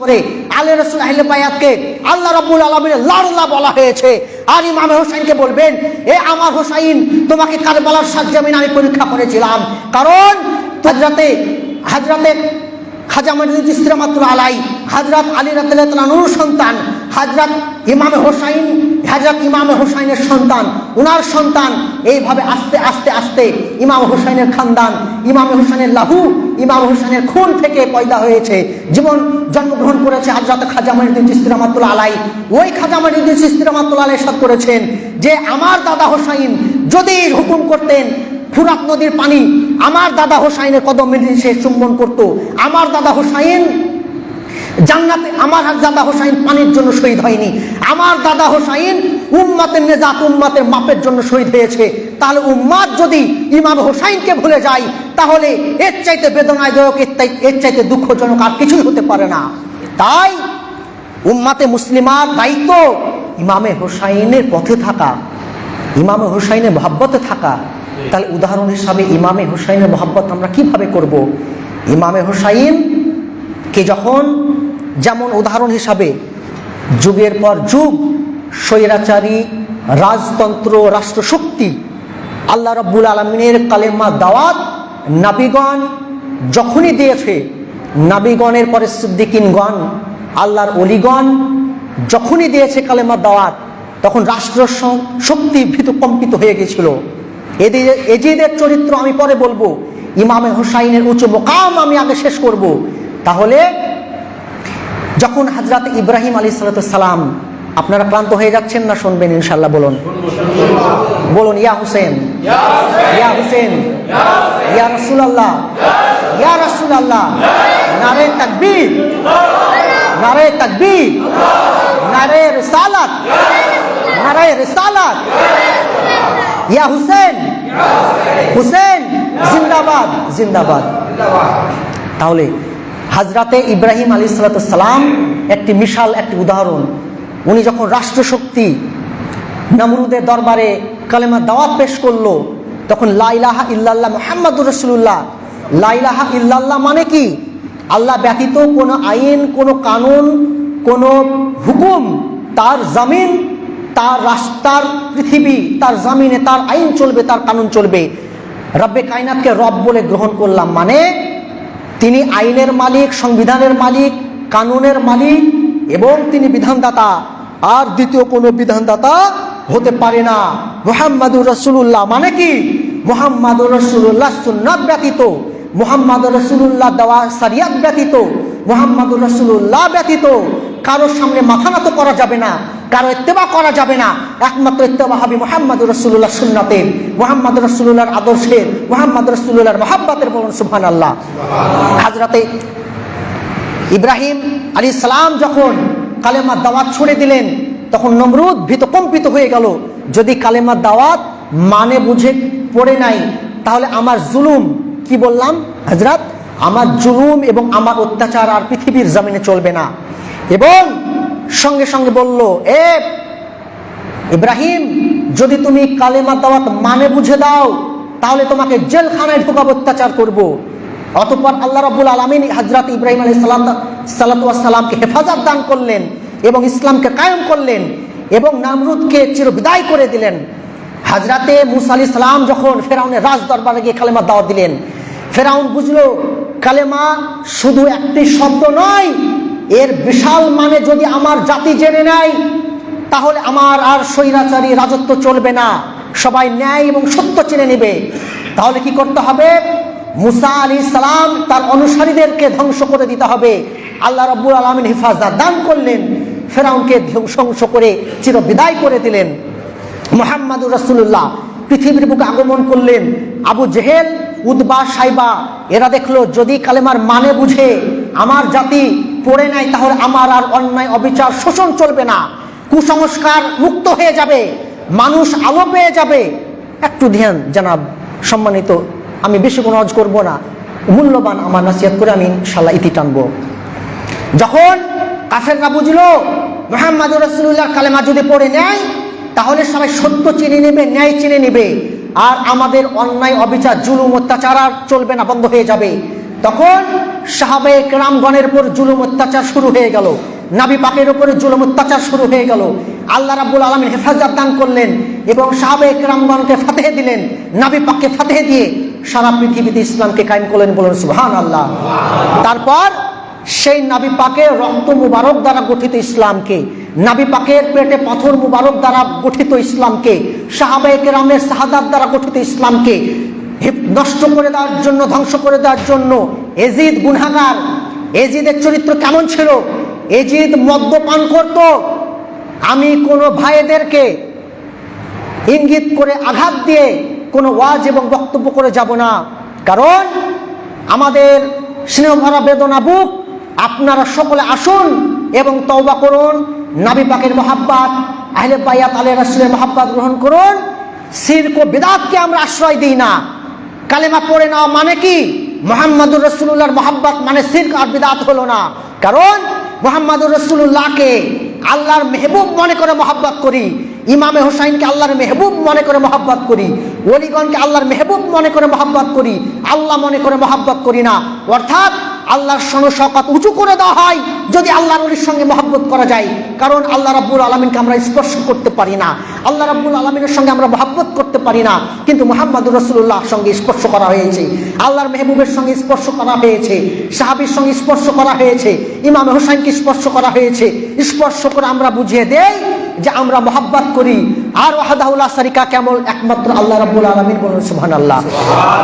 করে আলী রসুল আহলে বায়াতকে আল্লাহ রাব্বুল আলমিনের লাড়ুল্লাহ বলা হয়েছে। আর ইমামে হোসাইনকে বলবেন, এ আমার হোসাইন, তোমাকে কারবালার সাজ্জামিন আমি পরীক্ষা করেছিলাম। কারণ হাজরাতে হাজরাতে খাজা মজিদ ইসলামাতুল আলাই হাজরাত আলী রাতুর সন্তান হাজরাত ইমামে হোসাইন হাজরাত ইমামে হোসাইনের সন্তান, উনার সন্তান। এইভাবে আস্তে আস্তে আস্তে ইমাম হোসাইনের খানদান, ইমামে হোসাইনের লাহু ইমাম হোসেনের খুন থেকে পয়দা হয়েছে, জীবন জন্মগ্রহণ করেছে হাজরাত খাজা মহিউদ্দিন চিস্তি রহমাতুল্লাহ আলাই। ওই খাজা মহিউদ্দিন চিস্তি রহমাতুল্লাহ আলাই সাদ করেছেন যে, আমার দাদা হোসাইন যদি হুকুম করতেন ফুরাত নদীর পানি আমার দাদা হোসাইনের কদম মেনে সে চুম্বন করতো। আমার দাদা হোসাইন জান্নাতে আমার দাদা হোসাইন পানির জন্য শহীদ হয়নি। আমার দাদা হোসাইন উম্মাতের নেজাত, উম্মাতের মাপের জন্য শহীদ হয়েছে। তাহলে উম্মাদ যদি ইমাম হোসাইনকে ভুলে যায়, তাহলে এর চাইতে বেদনাদায়ক, এর চাই- এর চাইতে দুঃখজনক আর কিছুই হতে পারে না। তাই উম্মাতে মুসলিমার দায়িত্ব ইমামে হোসাইনের পথে থাকা, ইমামে হোসাইনের মহাব্বতে থাকা। তাহলে উদাহরণ হিসাবে ইমামে হোসাইনের মহাব্বত আমরা কীভাবে করব? ইমামে হোসাইন কে যখন যেমন উদাহরণ হিসাবে, যুগের পর যুগ, স্বৈরাচারী, রাজতন্ত্র, রাষ্ট্রশক্তি, আল্লাহ রব্বুল আলমিনের কালেমা দাওয়াত নাবিগণ যখনই দিয়েছে, নাবিগণের পরে সিদ্দিকিনগণ, আল্লাহর অলিগণ যখনই দিয়েছে কালেমা দাওয়াত, তখন রাষ্ট্র শক্তি ভীত কম্পিত হয়ে গেছিল। এদের এজিদের চরিত্র আমি পরে বলব, ইমামে হুসাইনের উঁচু মোকাম আমি আগে শেষ করব। তাহলে যখন হাজরাত ইব্রাহিম আলী সালাম আপনারা ক্লান্ত হয়ে যাচ্ছেন না শুনবেন ইনশাল্লাহ বলুন। বলুন, ইয়া হুসেন। ইয়া হুসেন। ইয়া রসুল আল্লাহ ইয়া রসুল আল্লাহ নারে তাকবীর। নারে তাকবীর। নারে রিসালাত। নারে রিসালাত। ইয়া হুসেন। হুসেন, জিন্দাবাদ জিন্দাবাদ। তাহলে হাজরাতে ইব্রাহিম আলী সালাম একটি মিশাল, একটি উদাহরণ। উনি যখন রাষ্ট্রশক্তি নমরুদের দরবারে কালেমা দাওয়াত পেশ করল, তখন লাইলাহা ইল্লাল্লাহ মোহাম্মদুর রসুল্লাহ লাইলাহা ইল্লাল্লাহ মানে কি? আল্লাহ ব্যতীত কোনো আইন, কোনো কানুন, কোনো হুকুম তার জামিন, তার রাস্তার পৃথিবী, তার জামিনে তার আইন চলবে, তার কানুন চলবে। রব্বে কায়নাতকে রব বলে গ্রহণ করলাম মানে তিনি আইনের মালিক, সংবিধানের মালিক, কানুনের মালিক এবং তিনি বিধানদাতা। আর দ্বিতীয় কোনো বিধানদাতা হতে পারে না। মোহাম্মদুর রসুল্লাহ মানে কি? মোহাম্মদুর রসুল্লাহ সুন্নাত ব্যতীত। মোহাম্মদুর রসুল্লাহ দেওয়া সারিয়াত ব্যতীত। মোহাম্মদুর রসুল্লাহ ব্যতীত। কারোর সামনে মাথা নত করা যাবে না। কারও ইত্তেবা করা যাবে না। একমাত্র ইত্তেবা হবে মোহাম্মদ রসুল্লাহ সুন্নাতের মোহাম্মদ রসুল্লাহর আদর্শের মোহাম্মদ রসুল্লাহর মহাব্বাতের বলুন সুবহান আল্লাহ হাজরাতে ইব্রাহিম আলী সালাম যখন কালেমা দাওয়াত ছুড়ে দিলেন, তখন নমরুদ ভীত কম্পিত হয়ে গেল। যদি কালেমা দাওয়াত মানে বুঝে পড়ে নাই, তাহলে আমার জুলুম কি বললাম? হজরত, আমার জুলুম এবং আমার অত্যাচার আর পৃথিবীর জমিনে চলবে না। এবং সঙ্গে সঙ্গে বলল, এ, ইব্রাহিম, যদি তুমি কালেমা দাওয়াত মানে বুঝে দাও, তাহলে তোমাকে জেলখানায় ঢোকাবো অত্যাচার করব। অতঃপর আল্লাহ রাব্বুল আলমিন হাজরাত ইব্রাহিম আলী সালাম সালাতামকে হেফাজত দান করলেন এবং ইসলামকে কায়েম করলেন এবং নামরুদকে চির বিদায় করে দিলেন হাজরাতে মুসা আলী সালাম যখন ফেরাউনের রাজ দরবারে গিয়ে কালেমা দাওয়াত দিলেন, ফেরাউন বুঝলো, কালেমা শুধু একটি শব্দ নয় এর বিশাল মানে যদি আমার জাতি জেনে নেয়, তাহলে আমার আর স্বৈরাচারী রাজত্ব চলবে না। সবাই ন্যায় এবং সত্য চেনে নেবে। তাহলে কি করতে হবে? মুসা আলী সালাম তার অনুসারীদেরকে ধ্বংস করে দিতে হবে। আল্লাহ রব্বুল আলমিন হিফাজত দান করলেন। ফেরাউনকে ধ্বংস করে চির বিদায় করে দিলেন। মোহাম্মদুর রসুল্লাহ পৃথিবীর বুকে আগমন করলেন। আবু জেহেল উদ্বা সাইবা, এরা দেখল যদি কালেমার মানে বুঝে, আমার জাতি পড়ে নাই, তাহলে আমার আর অন্যায় অবিচার শোষণ চলবে না। কুসংস্কার মুক্ত হয়ে যাবে, মানুষ আলো পেয়ে যাবে। একটু ধ্যান, জানাব, সম্মানিত, আমি বেশি কোনো অজ করব না। মূল্যবান আমার নাসিয়াত করে আমি ইনশাল্লাহ ইতি টানবো। যখন কাফেররা বুঝলো মোহাম্মদ রসুল্লাহ কালেমা যদি পড়ে নেয়, তাহলে সবাই সত্য চিনে নেবে, ন্যায় চিনে নেবে। আর আমাদের অন্যায়, অবিচার, জুলুম, অত্যাচার চলবে না, বন্ধ হয়ে যাবে। তখন সাহাবে রামগণের উপর জুলুম অত্যাচার শুরু হয়ে গেল। নাবি পাকের উপরে জুলুম অত্যাচার শুরু হয়ে গেল। আল্লাহ রাব্বুল আলমীর হেফাজত দান করলেন এবং সাহাবে রামগণকে ফাতেহে দিলেন। নাবি পাককে ফাতেহে দিয়ে সারা পৃথিবীতে ইসলামকে কায়েম করলেন বলেন সুহান আল্লাহ তারপর সেই নাবি পাকের রক্ত মুবারক দ্বারা গঠিত ইসলামকে, নাবি পাকের পেটে পাথর মুবারক দ্বারা গঠিত ইসলামকে সাহাবে কেরামের শাহাদাত দ্বারা গঠিত ইসলামকে নষ্ট করে দেওয়ার জন্য, ধ্বংস করে দেওয়ার জন্য এজিদ গুনাগার এজিদের চরিত্র কেমন ছিল? এজিদ মদ্যপান করত। আমি কোনো ভাইদেরকে ইঙ্গিত করে আঘাত দিয়ে কোনো ওয়াজ এবং বক্তব্য করে যাব না। কারণ আমাদের স্নেহভরা বেদনা বুক, আপনারা সকলে আসুন এবং তওবা করুন। নাবি পাকের মহাব্বাত, আহলে পাইয়াত আলে রাসুলের মহাব্বাত গ্রহণ করুন। সিরক বেদাতকে আমরা আশ্রয় দিই না। কালেমা পড়ে নেওয়া মানে কি? মোহাম্মদুর রসুল্লাহর মহাব্বাত মানে সিরক আর বিদাত হলো না। কারণ মোহাম্মদুর রসুল্লাহকে আল্লাহর মেহবুব মনে করে মহাব্বত করি, ইমামে হোসাইনকে আল্লাহর মেহবুব মনে করে মহাব্বত করি, ওলিগণকে আল্লাহর মেহবুব মনে করে মহাব্বত করি, আল্লাহ মনে করে মহাব্বত করি না। অর্থাৎ আল্লাহর সনশকাত উঁচু করে দেওয়া হয় যদি আল্লাহর সঙ্গে মহাব্বত করা যায়। কারণ আল্লাহ রাব্বুল আলমিনকে আমরা স্পর্শ করতে পারি না। আল্লাহ রাবুল আলমিনের সঙ্গে আমরা মহাব্বত করতে পারি না। কিন্তু মোহাম্মদুর রসুল্লাহর সঙ্গে স্পর্শ করা হয়েছে। আল্লাহর মেহবুবের সঙ্গে স্পর্শ করা হয়েছে। সাহাবির সঙ্গে স্পর্শ করা হয়েছে। ইমাম হোসাইনকে স্পর্শ করা হয়েছে। স্পর্শ করে আমরা বুঝিয়ে দেই যে আমরা মহাব্বত করি। আর ওয়াহাদাউল্লাহ সারিকা কেমন? একমাত্র আল্লাহ রাবুল আলমিন বলুন, সুবহানাল্লাহ।